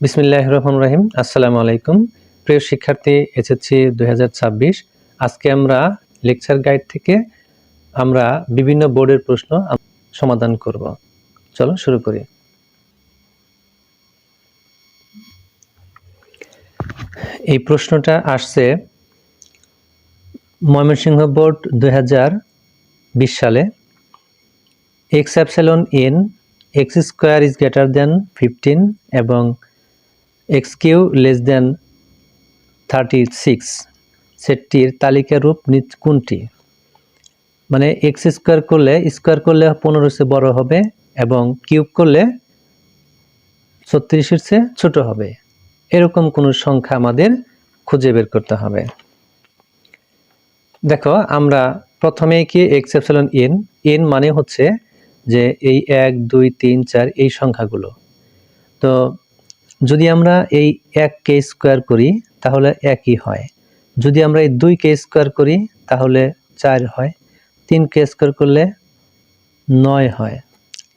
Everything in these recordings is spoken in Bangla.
বিসমিল্লাহ রহমান রাহিম। আসসালামু আলাইকুম। প্রিয় শিক্ষার্থী এসেছি দু হাজার ছাব্বিশ, আজকে আমরা লেকচার গাইড থেকে আমরা বিভিন্ন বোর্ডের প্রশ্ন সমাধান করব। চলো শুরু করি। এই প্রশ্নটা আসছে ময়মনসিংহ বোর্ড দুই সালে। X epsilon in X square is greater than fifteen এবং X Q less than thirty six সেটটির তালিকা রূপ নিচ কোনটি? মানে এক্স স্কোয়ার করলে স্কোয়ার করলে পনেরো চেয়ে বড় হবে এবং কিউব করলে ছত্রিশের চেয়ে ছোট হবে। এরকম কোনো সংখ্যা আমাদের খুঁজে বের করতে হবে। দেখো, আমরা প্রথমে কি এক্স এপসিলন এন এন মানে হচ্ছে যে এই এক, দুই, তিন, চার এই সংখ্যাগুলো। তো যদি আমরা এই এক কে স্কোয়ার করি, তাহলে একই হয়। যদি আমরা এই দুই কে স্কোয়ার করি, তাহলে চার হয়। তিন কে স্কোয়ার করলে নয় হয়।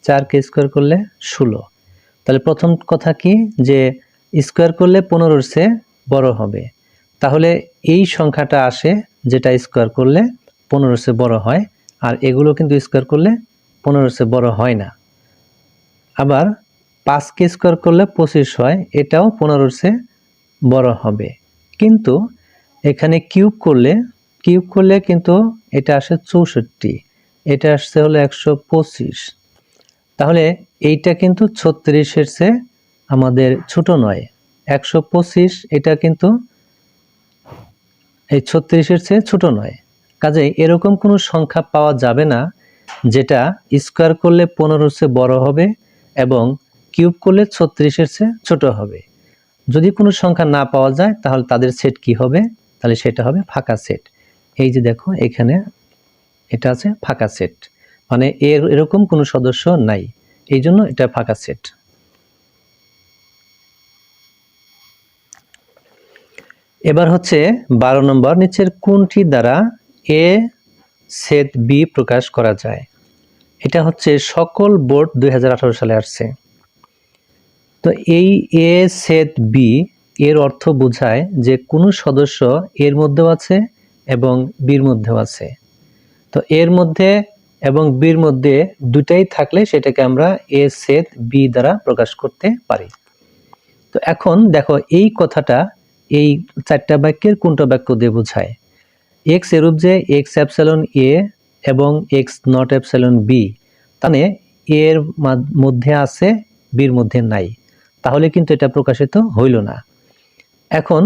চার কে স্কোয়ার করলে ষোলো। তাহলে প্রথম কথা কি? যে স্কোয়ার করলে পনেরোর সে বড় হবে। তাহলে এই সংখ্যাটা আসে যেটা স্কোয়ার করলে পনেরো সে বড় হয়, আর এগুলো কিন্তু স্কোয়ার করলে পনেরো সে বড় হয় না। আবার পাঁচকে স্কোয়ার করলে পঁচিশ হয়, এটাও পনেরোর চেয়ে বড় হবে। কিন্তু এখানে কিউব করলে কিউব করলে কিন্তু এটা আসে চৌষট্টি, এটা আসছে হলো একশো পঁচিশ। তাহলে এইটা কিন্তু ছত্রিশের চেয়ে আমাদের ছোট নয়। একশো পঁচিশ, এটা কিন্তু এই ছত্রিশের চেয়ে ছোট নয়। কাজেই এরকম কোনো সংখ্যা পাওয়া যাবে না, যেটা স্কোয়ার করলে পনেরোর চেয়ে বড় হবে এবং কিউব করলে ছত্রিশের চেয়ে ছোট হবে। যদি কোনো সংখ্যা না পাওয়া যায়, তাহলে তাদের সেট কি হবে? তাহলে সেটা হবে ফাঁকা সেট। এই যে দেখো, এখানে এটা আছে ফাঁকা সেট। মানে এর, এরকম কোনো সদস্য নাই। এই জন্য এটা ফাঁকা সেট। এবার হচ্ছে বারো নম্বর, নিচের কোনটি দ্বারা এ সেট বি প্রকাশ করা যায়? এটা হচ্ছে সকল বোর্ড দু হাজার আঠারো সালে আসছে। তো এই এ সেট বি এর অর্থ বোঝায় যে কোনো সদস্য এর মধ্যেও আছে এবং বির মধ্যেও আছে। তো এর মধ্যে এবং বির মধ্যে দুটাই থাকলে সেটাকে আমরা এ সেট বি দ্বারা প্রকাশ করতে পারি। তো এখন দেখো এই কথাটা এই চারটা বাক্যের কোনটা বাক্য দিয়ে বোঝায়? এক্স এরূপ যে এক্স অ্যাপসালন এ এবং এক্স নট অ্যাপসালন বি তাহলে এর মাদ- মধ্যে আছে, বির মধ্যে নাই। তাহলে কিন্তু এটা প্রকাশিত হইল না। এখন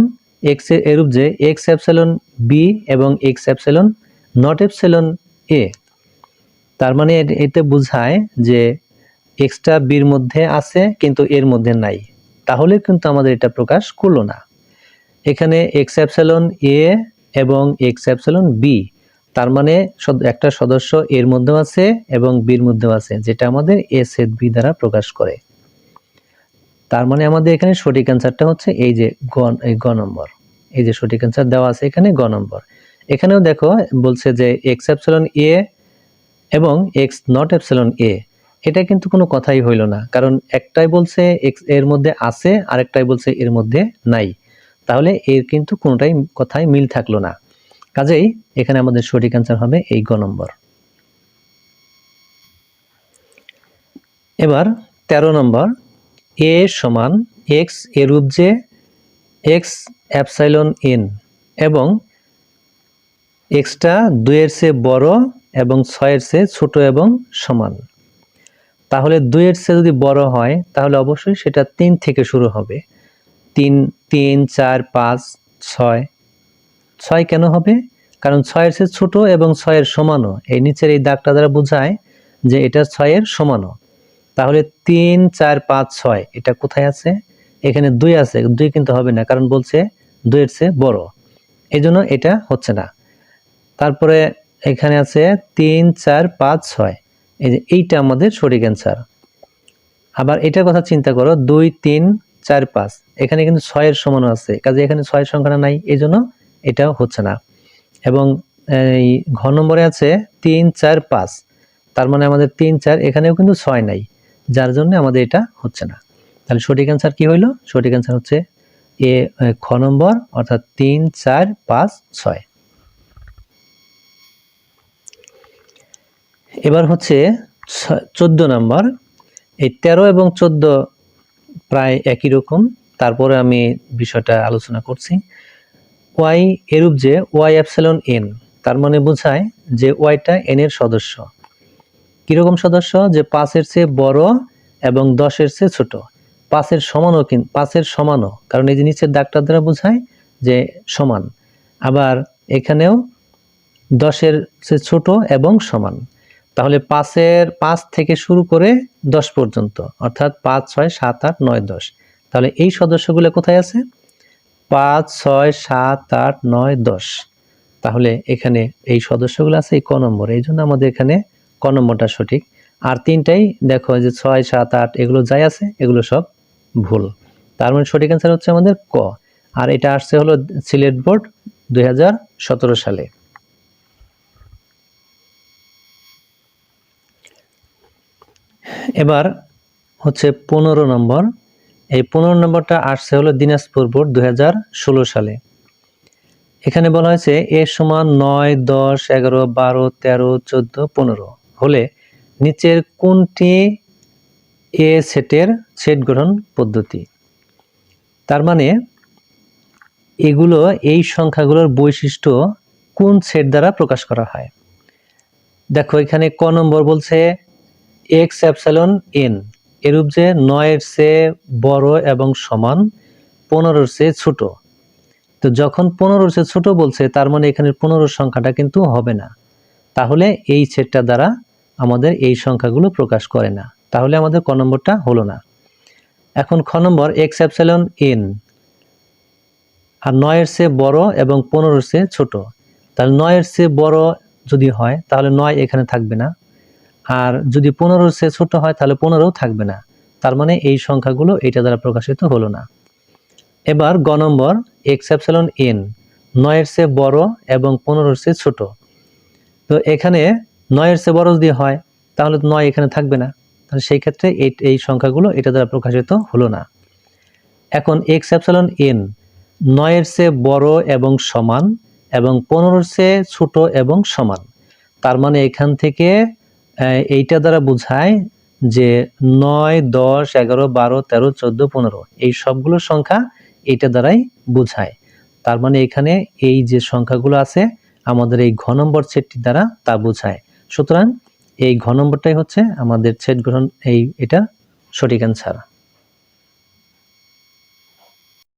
এক্স এরূপ যে এক্স অ্যাপসালন বি এবং X epsilon not epsilon A তার মানে এতে বোঝায় যে এক্সটা বির মধ্যে আছে কিন্তু এর মধ্যে নাই। তাহলে কিন্তু আমাদের এটা প্রকাশ করল না। এখানে এক্স অ্যাপসালন এ এবং এক্স অ্যাপসালন বি তার মানে একটা সদস্য এর মধ্যেও আছে এবং বির মধ্যেও আছে, যেটা আমাদের এ সেট বি দ্বারা প্রকাশ করে। তার মানে আমাদের এখানে সঠিক অ্যান্সারটা হচ্ছে এই যে গ এই গ নম্বর। এই যে সঠিক অ্যান্সার দেওয়া আছে এখানে গ নম্বর। এখানেও দেখো, বলছে যে এক্স অ্যাপসালন এ এবং এক্স নট অ্যাপসেলন এ এটা কিন্তু কোনো কথাই হইল না। কারণ একটাই বলছে এক্সের মধ্যে আছে, আরেকটাই বলছে এর মধ্যে নাই। তাহলে এর কিন্তু কোনোটাই কথাই মিল থাকল না। কাজেই এখানে আমাদের সঠিক অ্যান্সার হবে এই গ নম্বর। এবার ১৩ নম্বর। এ সমান এক্স এরূপ যে এক্স অ্যাপসাইলন এন এবং এক্সটা দুইয়ের চেয়ে বড় এবং ছয়ের চেয়ে ছোট এবং সমান। তাহলে দুইয়ের চেয়ে যদি বড় হয়, তাহলে অবশ্যই সেটা তিন থেকে শুরু হবে। তিন তিন, চার, পাঁচ, ছয়। ছয় কেন হবে? কারণ ছয়ের চেয়ে ছোট এবং ছয়ের সমানও। এই নিচের এই দাগটা দ্বারা বোঝায় যে এটা ছয়ের সমানও। তাহলে তিন, চার, পাঁচ, ছয়, এটা কোথায় আছে? এখানে দুই আছে, দুই কিন্তু হবে না, কারণ বলছে দুইয়ের চেয়ে বড়। এই জন্য এটা হচ্ছে না। তারপরে এখানে আছে তিন, চার, পাঁচ, ছয়। এই যে এইটা আমাদের সঠিক অ্যান্সার আবার এটার কথা চিন্তা করো, দুই, তিন, চার, পাঁচ। এখানে কিন্তু ছয়ের সমানও আছে, কাজে এখানে ছয়ের সংখ্যাটা নাই এই জন্য এটাও হচ্ছে না। এবং এই ঘ নম্বরে আছে তিন, চার, পাঁচ। তার মানে আমাদের তিন, চার, এখানেও কিন্তু ছয় নাই। যার জন্য আমাদের এটা হচ্ছে না। তাহলে সঠিক অ্যান্সার কি হইল? সঠিক অ্যান্সার হচ্ছে এ খ নম্বর, অর্থাৎ তিন, চার, পাঁচ, ছয়। এবার হচ্ছে চোদ্দ নম্বর। এই তেরো এবং চোদ্দ প্রায় একই রকম। তারপরে আমি বিষয়টা আলোচনা করছি। ওয়াই এরূপ যে, ওয়াই অ্যাপসেলন এন, তার মানে বোঝায় যে ওয়াইটা এন এর সদস্য। কীরকম সদস্য? যে পাঁচের চেয়ে বড় এবং দশের চেয়ে ছোট। পাঁচের সমানও কিন্তু পাঁচের সমানও। কারণ এই যে নিচের দাগটা দ্বারা বোঝায় যে সমান। আবার এখানেও দশের চেয়ে ছোট এবং সমান। তাহলে পাঁচের, পাঁচ থেকে শুরু করে দশ পর্যন্ত, অর্থাৎ পাঁচ, ছয়, সাত, আট, নয়, দশ। তাহলে এই সদস্যগুলো কোথায় আছে? পাঁচ, ছয়, সাত, আট, নয়, দশ। তাহলে এখানে এই সদস্যগুলো আছে এই ক নম্বর। এই জন্য আমাদের এখানে নম্বরটা সঠিক। আর তিনটাই দেখো যে ছয়, সাত, আট, এগুলো যাই আছে, এগুলো সব ভুল। তার মানে সঠিক অ্যান্সার হচ্ছে আমাদের ক। আর এটা আসছে হলো সিলেট বোর্ড দু হাজার সতেরো সালে। এবার হচ্ছে পনেরো নম্বর। এই পনেরো নম্বরটা আসছে হলো দিনাজপুর বোর্ড দু হাজার ষোলো সালে। এখানে বলা হয়েছে এ সমান নয়, দশ, এগারো, বারো, তেরো, চোদ্দ, পনেরো। হলে নিচের কোনটি এ সেটের সেট গ্রহণ পদ্ধতি? তার মানে এগুলো, এই সংখ্যাগুলোর বৈশিষ্ট্য কোন সেট দ্বারা প্রকাশ করা হয়? দেখো, এখানে ক নম্বর বলছে এক্স অ্যাপসালন এন এরূপ যে নয়ের চেয়ে বড় এবং সমান পনেরোর চেয়ে ছোট। তো যখন পনেরোর চেয়ে ছোট বলছে, তার মানে এখানে পনেরোর সংখ্যাটা কিন্তু হবে না। তাহলে এই সেটটা দ্বারা আমাদের এই সংখ্যাগুলো প্রকাশ করে না। তাহলে আমাদের ক নম্বরটা হলো না। এখন খ নম্বর এক্স অ্যাপসালন এন আর নয়ের চেয়ে বড় এবং পনেরোর চেয়ে ছোট। তাহলে নয়ের চেয়ে বড় যদি হয়, তাহলে নয় এখানে থাকবে না। আর যদি পনেরোর চেয়ে ছোট হয়, তাহলে পনেরোও থাকবে না। তার মানে এই সংখ্যাগুলো এটা দ্বারা প্রকাশিত হলো না। এবার গ নম্বর এক্স অ্যাপসালন এন নয়ের চেয়ে বড় এবং পনেরোর চেয়ে ছোট। তো এখানে নয়ের বড় যদি হয়, তাহলে তো নয় এখানে থাকবে না। তাহলে সেই ক্ষেত্রে এই এই সংখ্যাগুলো এটা দ্বারা প্রকাশিত হলো না। এখন এক্স অ্যাপসালন এন নয়ের চেয়ে বড় এবং সমান এবং পনেরোর চেয়ে ছোট এবং সমান। তার মানে এখান থেকে এইটা দ্বারা বোঝায় যে নয়, দশ, এগারো, বারো, তেরো, চোদ্দ, পনেরো, এই সবগুলো সংখ্যা এইটা দ্বারাই বোঝায়। তার মানে এখানে এই যে সংখ্যাগুলো আছে, আমাদের এই ঘ নম্বর সেটটি দ্বারা তা বোঝায়। সুতরাং এই ঘ নম্বরটাই হচ্ছে আমাদের ছেদ গ্রহণ এই এটা সঠিক অ্যান্সার